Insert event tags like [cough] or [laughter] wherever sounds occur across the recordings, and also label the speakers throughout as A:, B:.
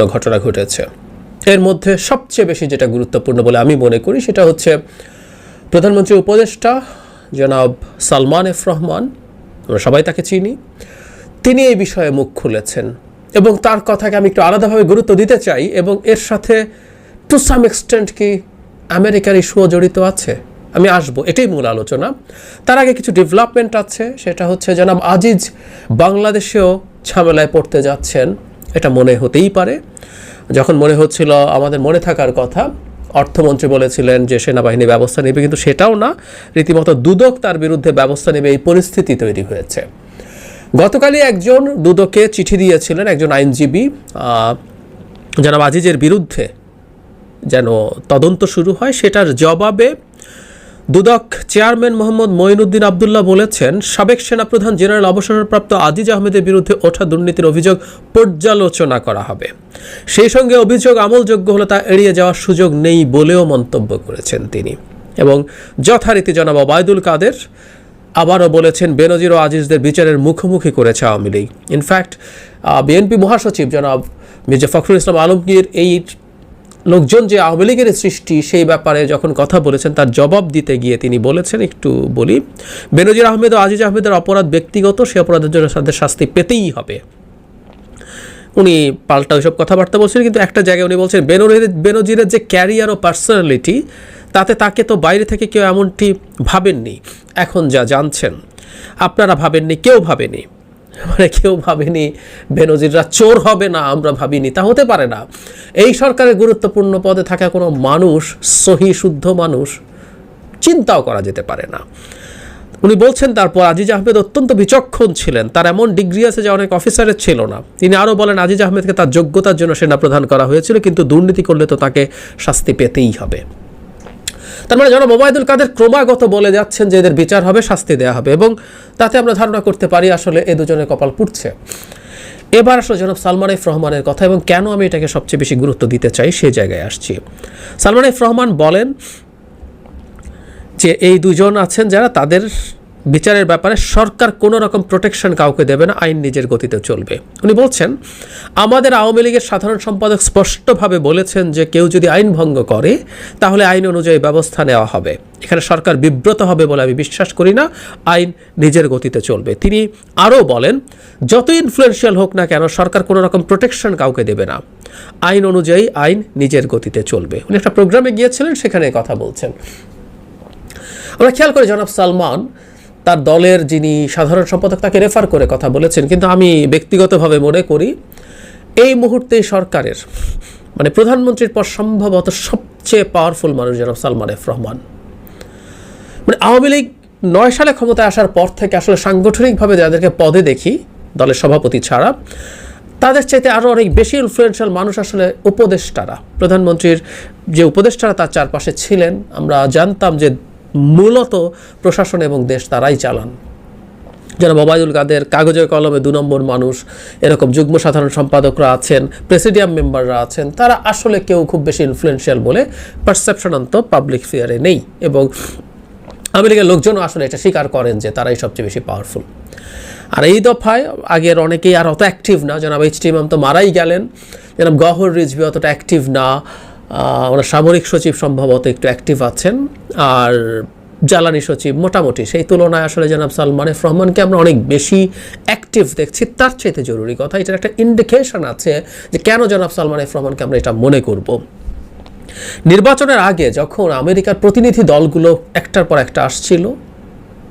A: ঘটনা ঘটেছে। এর মধ্যে সবচেয়ে বেশি যেটা গুরুত্বপূর্ণ বলে আমি মনে করি সেটা হচ্ছে প্রধানমন্ত্রী উপদেষ্টা জনাব সালমান এফ রহমান, আমরা সবাই তাকে চিনি, তিনি এই বিষয়ে মুখ খুলেছেন এবং তার কথাকে আমি একটু আলাদাভাবে গুরুত্ব দিতে চাই এবং এর সাথে টু সাম এক্সটেন্ট কি আমেরিকার ইস্যুও জড়িত আছে। আমি আসব, এটাই মূল আলোচনা। তার আগে কিছু ডেভেলপমেন্ট আছে, সেটা হচ্ছে জনাব আজিজ বাংলাদেশেও ঝামেলায় পড়তে যাচ্ছেন। এটা মনে হতেই পারে। যখন মনে হচ্ছিল আমাদের মনে থাকার কথা, অর্থমন্ত্রী বলেছিলেন যে সেনাবাহিনী ব্যবস্থা নেবে, কিন্তু সেটাও না। রীতিমতো দুদক তার বিরুদ্ধে ব্যবস্থা নেবে এই পরিস্থিতি তৈরি হয়েছে। গতকালই একজন দুদকে চিঠি দিয়েছিলেন, একজন আইনজীবী জনাব আজিজের বিরুদ্ধে যেন তদন্ত শুরু হয়, সেটার জবাবে দুদক চেয়ারম্যান মোহাম্মদ মঈনুদ্দিন আবদুল্লাহ বলেছেন, সাবেক সেনাপ্রধান জেনারেল অবসরপ্রাপ্ত আজিজ আহমেদের বিরুদ্ধে ওঠা দুর্নীতির অভিযোগ পর্যালোচনা করা হবে। সেই সঙ্গে অভিযোগ আমলযোগ্য হলে তা এড়িয়ে যাওয়ার সুযোগ নেই বলেও মন্তব্য করেছেন তিনি। এবং যথারীতি জনাব ওবায়দুল কাদের আবারও বলেছেন, বেনজির ও আজিজদের বিচারের মুখোমুখি করেছে আওয়ামী লীগ। ইনফ্যাক্ট বিএনপি মহাসচিব জনাব মির্জা ফখরুল ইসলাম আলমগীর এই লোকজন যে আওয়ামী লীগের সৃষ্টি সেই ব্যাপারে যখন কথা বলেছেন, তার জবাব দিতে গিয়ে তিনি বলেছেন, একটু বলি, বেনজির আহমেদ ও আজিজ আহমেদের অপরাধ ব্যক্তিগত, সে অপরাধের জন্য তাদের শাস্তি পেতেই হবে। উনি পাল্টা ওইসব কথাবার্তা বলছেন, কিন্তু একটা জায়গায় উনি বলছেন বেনজিরের বেনজিরের যে ক্যারিয়ার ও পার্সোনালিটি, তাতে তাকে তো বাইরে থেকে কেউ এমনটি ভাবেননি। এখন যা জানছেন, আপনারা ভাবেননি, কেউ ভাবেনি। [laughs] মানে কেউ ভাবেনি বেনজিররা চোর হবে না, আমরা ভাবিনি, তা হতে পারে না। এই সরকারের গুরুত্বপূর্ণ পদে থাকা কোনো মানুষ, সহি, শুদ্ধ মানুষ, চিন্তাও করা যেতে পারে না। উনি বলছেন, তারপর আজিজ আহমেদ অত্যন্ত বিচক্ষণ ছিলেন। তার এমন ডিগ্রি আছে যে অনেক অফিসারের ছিল না। তিনি আরও বলেন, আজিজ আহমেদকে তার যোগ্যতার জন্য সেনা প্রদান করা হয়েছিল, কিন্তু দুর্নীতি করলে তো তাকে শাস্তি পেতেই হবে। তার মানে জনাব ওবায়দুল কাদের ক্রমাগত বলে যাচ্ছেন যে এদের বিচার হবে, শাস্তি দেওয়া হবে এবং তাতে আমরা ধারণা করতে পারি আসলে এ দুজনের কপাল পুড়ছে। এবার আসলে জনাব সালমান এফ রহমানের কথা এবং কেন আমি এটাকে সবচেয়ে বেশি গুরুত্ব দিতে চাই সে জায়গায় আসছি। সালমান এফ রহমান বলেন যে এই দুজন আছেন যারা তাদের বিচারের ব্যাপারে সরকার কোনো রকম প্রোটেকশন কাউকে দেবে না, আইন নিজের গতিতে চলবে। উনি বলছেন, আমাদের আওয়ামী লীগের সাধারণ সম্পাদক স্পষ্টভাবে বলেছেন যে কেউ যদি আইন ভঙ্গ করে, তাহলে আইন অনুযায়ী ব্যবস্থা নেওয়া হবে। এখানে সরকার বিব্রত হবে বলে আমি বিশ্বাস করি না, আইন নিজের গতিতে চলবে। তিনি আরও বলেন, যত ইনফ্লুয়েন্সিয়াল হোক না কেন, সরকার কোনো রকম প্রোটেকশন কাউকে দেবে না। আইন অনুযায়ী আইন নিজের গতিতে চলবে। উনি একটা প্রোগ্রামে গিয়েছিলেন, সেখানে কথা বলছেন। আমরা খেয়াল করি জনাব সালমান তার দলের যিনি সাধারণ সম্পাদক তাকে রেফার করে কথা বলেছেন। কিন্তু আমি ব্যক্তিগতভাবে মনে করি, এই মুহূর্তে সরকারের মানে প্রধানমন্ত্রীর পর সম্ভবত সবচেয়ে পাওয়ারফুল মানুষ জনাব সালমান এফ রহমান। মানে আওয়ামী লীগ নয় সালে ক্ষমতায় আসার পর থেকে আসলে সাংগঠনিকভাবে যাদেরকে পদে দেখি, দলের সভাপতি ছাড়া, তাদের চাইতে আরও অনেক বেশি ইনফ্লুয়েন্সিয়াল মানুষ আসলে উপদেষ্টারা। প্রধানমন্ত্রীর যে উপদেষ্টারা তার চারপাশে ছিলেন, আমরা জানতাম যে মূলত প্রশাসন এবং দেশ তারাই চালান। যারা মোবাইদুল কাদের কাগজে কলমে দু নম্বর মানুষ, এরকম যুগ্ম সাধারণ সম্পাদকরা আছেন, প্রেসিডিয়াম মেম্বাররা আছেন, তারা আসলে কেউ খুব বেশি ইনফ্লুয়েন্সিয়াল বলে পারসেপশন অন্ত পাবলিক ফিয়ারে নেই এবং আমেরিকার লোকজনও আসলে এটা স্বীকার করেন যে তারাই সবচেয়ে বেশি পাওয়ারফুল আর এই দফায় আগের অনেকেই আর অত অ্যাক্টিভ না। জনাব এইচ টি ইমাম তো মারাই গেলেন। জনাব গহর রিজভি অতটা অ্যাক্টিভ না। ওনার সামরিক সচিব সম্ভবত একটু অ্যাক্টিভ আছেন। আর জ্বালানি সচিব মোটামুটি সেই তুলনায় আসলে জনাব সালমান এফ রহমানকে আমরা অনেক বেশি অ্যাক্টিভ দেখছি। তার চাইতে জরুরি কথা, এটার একটা ইন্ডিকেশন আছে যে কেন জনাব সালমান এফ রহমানকে আমরা এটা মনে করব। নির্বাচনের আগে যখন আমেরিকার প্রতিনিধি দলগুলো একটার পর একটা আসছিল,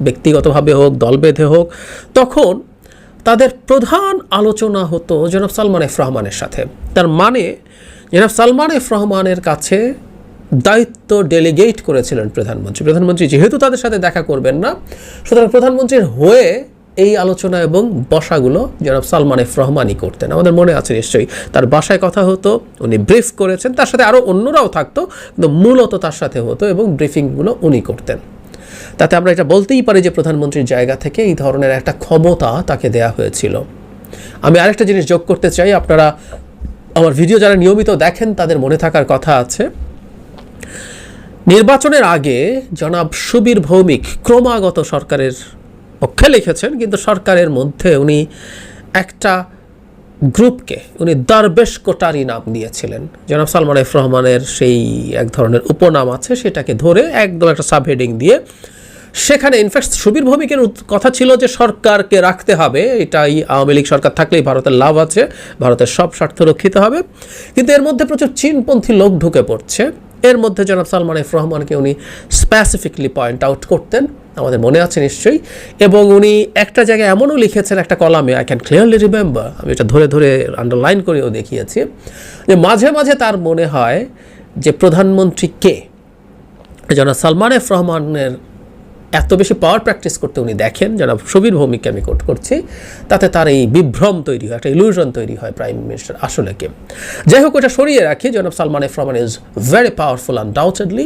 A: ব্যক্তিগতভাবে হোক, দল বেঁধে হোক, তখন তাদের প্রধান আলোচনা হতো জনাব সালমান এফ রহমানের সাথে। তার মানে জনাব সালমান এফ রহমানের কাছে দায়িত্ব ডেলিগেট করেছিলেন প্রধানমন্ত্রী। প্রধানমন্ত্রী যেহেতু তাদের সাথে দেখা করবেন না, সুতরাং প্রধানমন্ত্রীর হয়ে এই আলোচনা এবং বসাগুলো জনাব সালমান এফ রহমানই করতেন। আমাদের মনে আছে নিশ্চয়ই তার বাসায় কথা হতো, উনি ব্রিফ করেছেন, তার সাথে আরও অন্যরাও থাকতো, কিন্তু মূলত তার সাথে হতো এবং ব্রিফিংগুলো উনি করতেন। তাতে আমরা এটা বলতেই পারি যে প্রধানমন্ত্রীর জায়গা থেকে এই ধরনের একটা ক্ষমতা তাকে দেয়া হয়েছিল। আমি আরেকটা জিনিস যোগ করতে চাই, আপনারা আমার ভিডিও যারা নিয়মিত দেখেন, তাদের মনে থাকার কথা আছে। নির্বাচনের আগে জনাব সুবীর ভৌমিক ক্রমাগত সরকারের পক্ষে লিখেছেন, কিন্তু সরকারের মধ্যে উনি একটা গ্রুপকে, উনি দরবেশ কোটারি নাম দিয়েছিলেন। জনাব সালমান এফ রহমানের সেই এক ধরনের উপনাম আছে, সেটাকে ধরে একদম একটা সাবহেডিং দিয়ে সেখানে ইনফ্যাক্ট সুবীর ভৌমিকের কথা ছিল যে সরকারকে রাখতে হবে। এটাই আওয়ামী লীগ সরকার থাকলেই ভারতের লাভ আছে, ভারতের সব স্বার্থ রক্ষিত হবে। কিন্তু এর মধ্যে প্রচুর চীনপন্থী লোক ঢুকে পড়ছে। এর মধ্যে জনাব সালমান এফ রহমানকে উনি স্পেসিফিকলি পয়েন্ট আউট করতেন, আমাদের মনে আছে নিশ্চয়ই। এবং উনি একটা জায়গায় এমনও লিখেছেন, একটা কলামে আই ক্যান ক্লিয়ারলি রিমেম্বার আমি এটা ধরে ধরে আন্ডারলাইন করেও দেখিয়েছি, যে মাঝে মাঝে তার মনে হয় যে প্রধানমন্ত্রী কে? জনাব সালমান এফ রহমানের এত বেশি পাওয়ার প্র্যাকটিস করতে উনি দেখেন, জনাব সুবীর ভৌমিককে আমি কোট করছি, তাতে তার এই বিভ্রম তৈরি হয়, একটা ইলুশন তৈরি হয় প্রাইম মিনিস্টার আসলে কে যাই হোক, ওটা সরিয়ে রাখি, জনাব Salman F Rahman is very powerful undoubtedly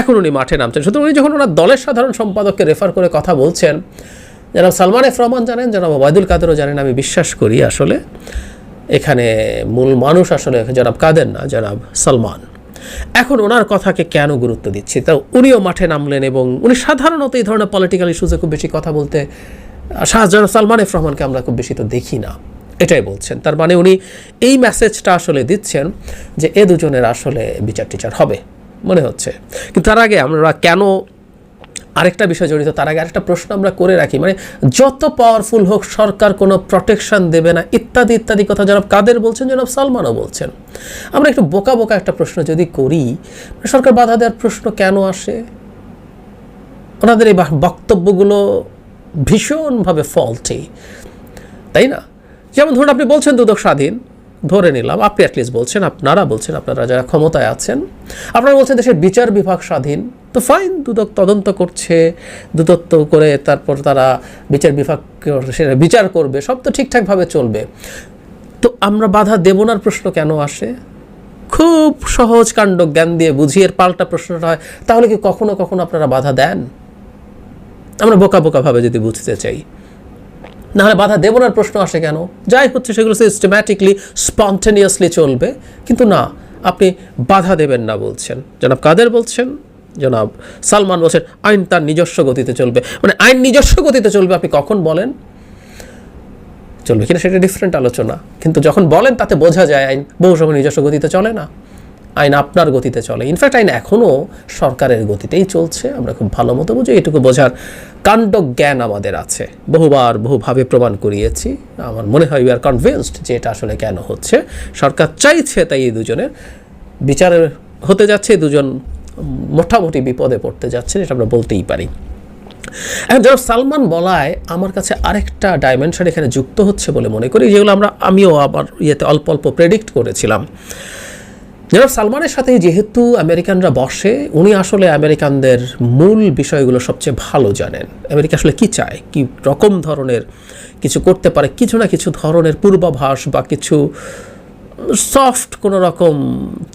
A: এখন উনি মাঠে নামছেন। শুধু উনি যখন ওনার দলের সাধারণ সম্পাদককে রেফার করে কথা বলছেন, জনাব সালমান এফ রহমান জানেন, জনাব ওবায়দুল কাদেরও জানেন, আমি বিশ্বাস করি আসলে এখানে মূল মানুষ আসলে জনাব কাদের না, জনাব সালমান। এখন ওনার কথাকে কেন গুরুত্ব দিচ্ছি? তা উনিও মাঠে নামলেন এবং উনি সাধারণত এই ধরনের পলিটিক্যাল ইস্যুজে খুব বেশি কথা বলতে শাহজাহান সালমান এফ রহমানকে আমরা খুব বেশি তো দেখি না। এটাই বলছেন। তার মানে উনি এই মেসেজটা আসলে দিচ্ছেন যে এ দুজনের আসলে বিচার টিচার হবে, মনে হচ্ছে। কিন্তু তার আগে আমরা কেন আরেকটা বিষয় জড়িত, তার আগে আরেকটা প্রশ্ন আমরা করে রাখি। মানে যত পাওয়ারফুল হোক, সরকার কোনো প্রোটেকশন দেবে না। ইত্যাদি ইত্যাদি কথা জনাব কাদের বলছেন? জনাব সালমানও বলছেন। আমরা একটু বোকা বোকা একটা প্রশ্ন যদি করি মানে সরকার বাধা দেওয়ার প্রশ্ন কেন আসে? ওনাদের এই বক্তব্যগুলো ভীষণভাবে ফল্টি তাই না? যেমন ধরুন, আপনি বলছেন দুদক স্বাধীন, ধরে নিলাম, আপনি অ্যাটলিস্ট বলছেন, আপনারা বলছেন, আপনারা যারা ক্ষমতায় আছেন, আপনারা বলছেন দেশের বিচার বিভাগ স্বাধীন তো ফাইন দুদক তদন্ত করছে, দুদত্ত করে তারপর তারা বিচার বিভাগ বিচার করবে, সব তো ঠিকঠাকভাবে চলবে। তো আমরা বাধা দেব নার প্রশ্ন কেন আসে? খুব সহজ কাণ্ড, জ্ঞান দিয়ে বুঝিয়ে পাল্টা প্রশ্নটা হয়, তাহলে কি কখনো কখনো আপনারা বাধা দেন? আমরা বোকা বোকাভাবে যদি বুঝতে চাই। নাহলে বাধা দেবনার প্রশ্ন আসে কেন? যাই হচ্ছে, সেগুলো সিস্টেম্যাটিকলি স্পন্টেনিয়াসলি চলবে। কিন্তু না, আপনি বাধা দেবেন না বলছেন। জনাব কাদের বলছেন? জনাব সালমান বলছেন আইন তার নিজস্ব গতিতে চলবে। মানে আইন নিজস্ব গতিতে চলবে আপনি কখন বলেন? চলবে কিনা সেটা ডিফারেন্ট আলোচনা। কিন্তু যখন বলেন তাতে বোঝা যায় আইন বহু সময় নিজস্ব গতিতে চলে না। আইন আপনার গতিতে চলে। ইনফ্যাক্ট আইন এখনও সরকারের গতিতেই চলছে। আমরা খুব ভালো মতো বুঝি, এটুকু বোঝার কাণ্ড জ্ঞান আমাদের আছে। বহুবার বহুভাবে প্রমাণ করিয়েছি। আমার মনে হয় উই আর কনভিন্সড যে এটা আসলে কেন হচ্ছে। সরকার চাইছে তাই এই দুজনের। বিচারের হতে যাচ্ছে দুজন মোটামুটি বিপদে পড়তে যাচ্ছে এটা আমরা বলতেই পারি। এখন যারা সালমান বলায় আমার কাছে আরেকটা ডাইমেনশন এখানে যুক্ত হচ্ছে বলে মনে করি, যেগুলো আমরা, আমিও আবার ইয়েতে অল্প অল্প প্রেডিক্ট করেছিলাম। জনাব সালমানের সাথে যেহেতু আমেরিকানরা বসে, উনি আসলে আমেরিকানদের মূল বিষয়গুলো সবচেয়ে ভালো জানেন। আমেরিকা আসলে কি চায়? কি রকম ধরনের কিছু করতে পারে? কিছু না কিছু ধরনের পূর্বাভাস বা কিছু সফট কোনো রকম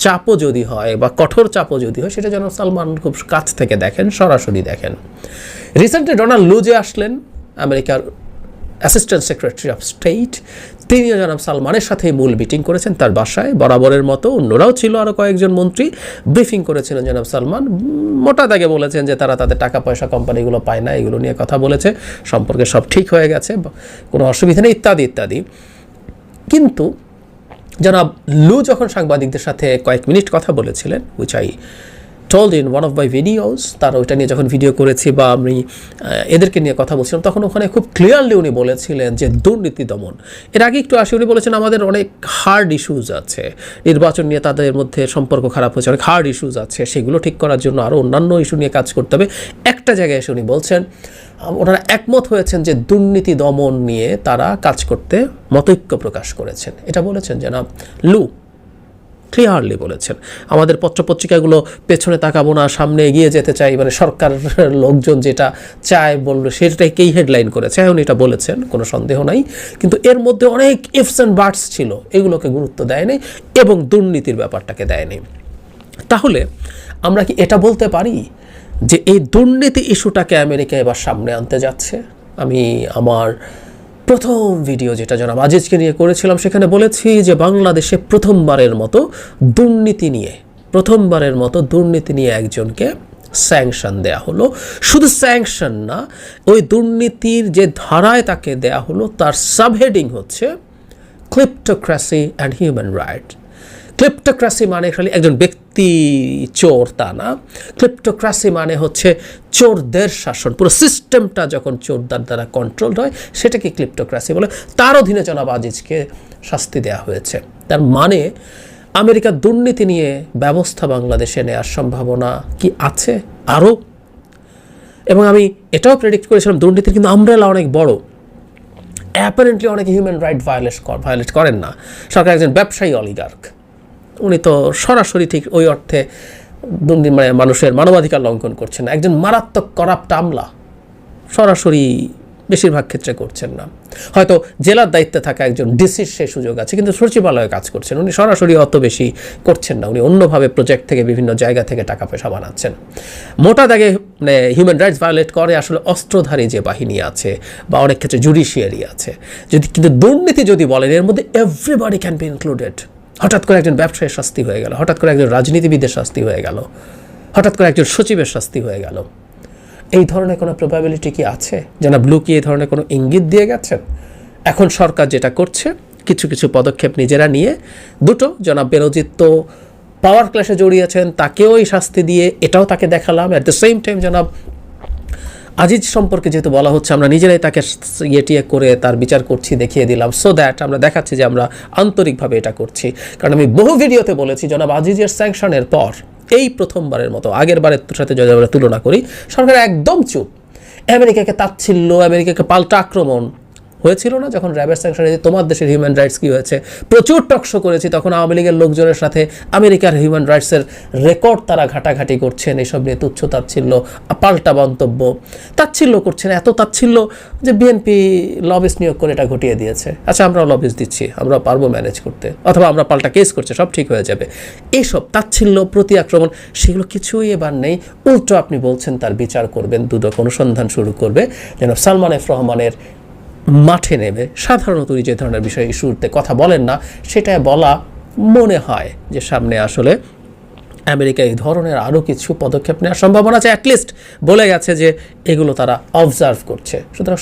A: চাপও যদি হয় বা কঠোর চাপও যদি হয়, সেটা যেন সালমান খুব কাছ থেকে দেখেন, সরাসরি দেখেন। রিসেন্টলি ডোনাল্ড লু যে আসলেন, আমেরিকার অ্যাসিস্ট্যান্ট সেক্রেটারি অফ স্টেট তিনিও জনাব সালমানের সাথে মূল মিটিং করেছেন তার বাসায়। বরাবরের মতো অন্যরাও ছিল আরও কয়েকজন মন্ত্রী। ব্রিফিং করেছিলেন জনাব সালমান। মোটা দাগে বলেছেন যে তারা তাদের টাকা পয়সা কোম্পানিগুলো পায় না, এগুলো নিয়ে কথা বলেছে। সম্পর্কে সব ঠিক হয়ে গেছে, কোনো অসুবিধা নেই, ইত্যাদি ইত্যাদি। কিন্তু জনাব লু যখন সাংবাদিকদের সাথে কয়েক মিনিট কথা বলেছিলেন which told in one of my videos তার ওইটা নিয়ে যখন ভিডিও করেছি বা আমি এদেরকে নিয়ে কথা বলছিলাম, তখন ওখানে খুব ক্লিয়ারলি উনি বলেছিলেন যে দুর্নীতি দমন। এর আগে একটু আসি, উনি বলেছেন আমাদের অনেক হার্ড ইস্যুজ আছে। নির্বাচন নিয়ে তাদের মধ্যে সম্পর্ক খারাপ হয়েছে, অনেক হার্ড ইস্যুজ আছে। সেগুলো ঠিক করার জন্য আরও অন্যান্য ইস্যু নিয়ে কাজ করতে হবে। একটা জায়গায় এসে উনি বলছেন ওনারা একমত হয়েছেন যে দুর্নীতি দমন নিয়ে তারা কাজ করতে মতৈক্য প্রকাশ করেছেন। এটা বলেছেন জনাব লু ক্লিয়ারলি বলেছেন। আমাদের পত্রপত্রিকাগুলো পেছনে তাকাবো না, সামনে এগিয়ে যেতে চাই মানে সরকার [laughs] লোকজন যেটা চায় বলল সেটাকেই হেডলাইন করেছে। এখন এটা বলেছেন, কোনো সন্দেহ নাই। কিন্তু এর মধ্যে অনেক ইফস অ্যান্ড বার্ডস ছিল, এগুলোকে গুরুত্ব দেয়নি এবং দুর্নীতির ব্যাপারটাকে দেয়নি। তাহলে আমরা কি এটা বলতে পারি যে এই দুর্নীতি ইস্যুটাকে আমেরিকা এবার সামনে আনতে যাচ্ছে? আমি আমার প্রথম ভিডিও যেটা জনাব আজিজকে নিয়ে করেছিলাম, সেখানে বলেছি যে বাংলাদেশে প্রথমবারের মতো দুর্নীতি নিয়ে, প্রথমবারের মতো দুর্নীতি নিয়ে একজনকে স্যাংশন দেয়া হলো। শুধু স্যাংশন না, ওই দুর্নীতির যে ধারায় তাকে দেয়া হলো, তার সাবহেডিং হচ্ছে kleptocracy and human right kleptocracy মানে খালি একজন ব্যক্তি, চোর তা না। ক্লিপ্টোক্রাসি মানে হচ্ছে চোরদের শাসন। পুরো সিস্টেমটা যখন চোরদার দ্বারা কন্ট্রোলড হয়, সেটাকে ক্লিপ্টোক্রাসি বলে। তার অধীনে জনাব আজিজকে শাস্তি দেওয়া হয়েছে। তার মানে আমেরিকার দুর্নীতি নিয়ে ব্যবস্থা বাংলাদেশে নেওয়ার সম্ভাবনা কি আছে? আরও এবং আমি এটাও প্রেডিক্ট করেছিলাম, দুর্নীতির কিন্তু আমব্রেলা অনেক বড়। অ্যাপারেন্টলি অনেকে হিউম্যান রাইট ভায়োলেট ভায়োলেট করেন না। সরকার একজন ব্যবসায়ী অলিগার্ক উনি তো সরাসরি ঠিক ওই অর্থে মানে মানুষের মানবাধিকার লঙ্ঘন করছেন একজন মারাত্মক করাপ্ট আমলা সরাসরি বেশিরভাগ ক্ষেত্রে করছেন না। হয়তো জেলার দায়িত্বে থাকা একজন ডিসির সেই সুযোগ আছে, কিন্তু সচিবালয়ে কাজ করছেন। উনি সরাসরি অত বেশি করছেন না। উনি অন্যভাবে প্রজেক্ট থেকে বিভিন্ন জায়গা থেকে টাকা পয়সা বানাচ্ছেন। মোটা দাগে মানে হিউম্যান রাইটস ভায়োলেট করে, আসলে অস্ত্রধারী যে বাহিনী আছে বা অনেক ক্ষেত্রে জুডিশিয়ারি আছে। যদি, কিন্তু দুর্নীতি যদি বলেন, এর মধ্যে এভরিবাডি ক্যান বি ইনক্লুডেড হঠাৎ করে একজন ব্যবসায়ীর শাস্তি হয়ে গেল, হঠাৎ করে একজন রাজনীতিবিদের শাস্তি হয়ে গেল, হঠাৎ করে একজন সচিবের শাস্তি হয়ে গেল। এই ধরনের কোনো প্রবাবিলিটি কি আছে? যেন ব্লু কি এই ধরনের কোনো ইঙ্গিত দিয়ে গেছেন? এখন সরকার যেটা করছে, কিছু কিছু পদক্ষেপ নিজেরা নিয়ে, দুটো, জনাব বেরোজিত তো পাওয়ার ক্লাসে জড়িয়েছেন, তাকেও এই শাস্তি দিয়ে, এটাও তাকে দেখালাম। অ্যাট দ্য সেম টাইম জনাব আজিজ সম্পর্কে যেহেতু বলা হচ্ছে, আমরা নিজেরাই তাকে ইয়েটিয়ে করে তার বিচার করছি, দেখিয়ে দিলাম। সো দ্যাট আমরা দেখাচ্ছি যে আমরা আন্তরিকভাবে এটা করছি। কারণ আমি বহু ভিডিওতে বলেছি, জনাব আজিজের স্যাংশনের পর, এই প্রথমবারের মতো, আগের বারের সাথে যদি আমরা তুলনা করি, সরকার একদম চুপ। আমেরিকাকে তাচ্ছিল্য, আমেরিকাকে পাল্টা আক্রমণ হয়েছিল না, যখন র্যাবের স্যাংশনে তোমার দেশের হিউম্যান রাইটস কী হয়েছে? প্রচুর টকশো করেছি, তখন আওয়ামী লীগের লোকজনের সাথে আমেরিকার হিউম্যান রাইটসের রেকর্ড তারা ঘাটাঘাটি করছেন, এসব নিয়ে তুচ্ছ তাচ্ছিল্য, পাল্টা মন্তব্য। তাচ্ছিল্য করছেন, এত তাচ্ছিল্য যে বিএনপি লবিস নিয়োগ করে এটা ঘটিয়ে দিয়েছে। আচ্ছা আমরা লবিস দিচ্ছি আমরা পারব ম্যানেজ করতে, অথবা আমরা পাল্টা কেস করছে, সব ঠিক হয়ে যাবে। এইসব তাচ্ছিল্য, প্রতি আক্রমণ, সেগুলো কিছুই এবার নেই। উল্টো আপনি বলছেন, তার বিচার করবেন, দুদক অনুসন্ধান শুরু করবে। যেন সালমান এফ রহমানের মাঠে নেবে সাধারণত উনি যে ধরনের বিষয় ইস্যুতে কথা বলেন না সেটা বলা মনে হয় যে সামনে আসলে আমেরিকা এই ধরনের আরও কিছু পদক্ষেপ নেওয়ার সম্ভাবনা আছে। অ্যাটলিস্ট বলে গেছে যে এগুলো তারা অবজার্ভ করছে। সুতরাং